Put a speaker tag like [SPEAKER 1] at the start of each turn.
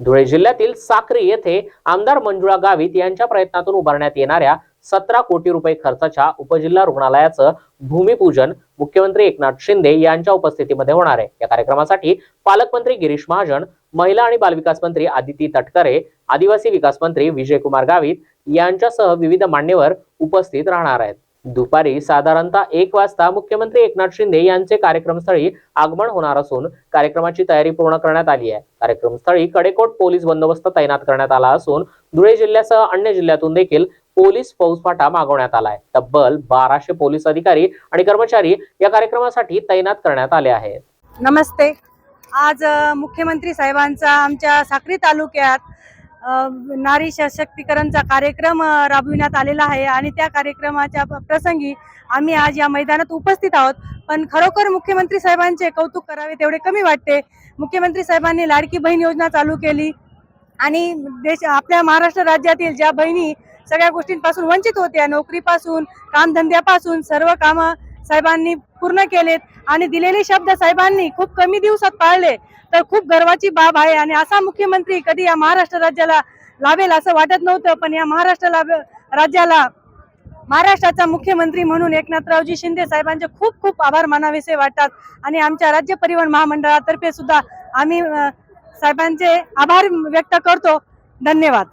[SPEAKER 1] धुळे जिल्ह्यातील साक्री येथे आमदार मंजुळा गावित यांच्या प्रयत्नातून उभारण्यात येणाऱ्या सतरा कोटी रुपये खर्चाच्या उपजिल्हा रुग्णालयाचं भूमिपूजन मुख्यमंत्री एकनाथ शिंदे यांच्या उपस्थितीमध्ये होणार आहे. या कार्यक्रमासाठी पालकमंत्री गिरीश महाजन महिला आणि बालविकास मंत्री आदिती तटकरे आदिवासी विकास मंत्री विजयकुमार गावित यांच्यासह विविध मान्यवर उपस्थित राहणार आहेत. दुपारी साधारणतः एक वाजता मुख्यमंत्री एकनाथ शिंदे यांचे कार्यक्रमस्थळी आगमन होणार असून कार्यक्रमाची तयारी पूर्ण करण्यात आली आहे. कार्यक्रमस्थळी कडेकोट पोलीस बंदोबस्त तैनात करण्यात आला असून धुळे जिल्ह्यासह अन्य जिल्ह्यातून देखील पोलीस फौजफाटा मागवण्यात आलाय तब्बल बाराशे पोलीस अधिकारी आणि कर्मचारी या कार्यक्रमासाठी तैनात करण्यात आले आहेत.
[SPEAKER 2] नमस्ते. आज मुख्यमंत्री साहेबांचा आमच्या साक्री तालुक्यात नारी सशक्तीकरणचा कार्यक्रम राबविण्यात आलेला आहे आणि त्या कार्यक्रमाच्या प्रसंगी आम्ही आज या मैदानात उपस्थित आहोत. पण खरोखर मुख्यमंत्री साहेबांचे कौतुक करावे तेवढे कमी वाटते. मुख्यमंत्री साहेबांनी लाडकी बहीण योजना चालू केली आणि देश आपल्या महाराष्ट्र राज्यातील ज्या बहिणी सगळ्या गोष्टींपासून वंचित होत्या नोकरीपासून कामधंद्यापासून सर्व कामं साहेबांनी पूर्ण केलेत आणि दिलेले शब्द साहेबांनी खूप कमी दिवसात पाळले. तर खूप गर्वाची बाब आहे आणि असा मुख्यमंत्री कधी या महाराष्ट्र राज्याला लावेल असं वाटत नव्हतं पण या महाराष्ट्र राज्याला महाराष्ट्राचा मुख्यमंत्री म्हणून एकनाथरावजी शिंदे साहेबांचे खूप खूप आभार मानावेसे वाटतात. आणि आमच्या राज्य परिवहन महामंडळातर्फे सुद्धा आम्ही साहेबांचे आभार व्यक्त करतो. धन्यवाद.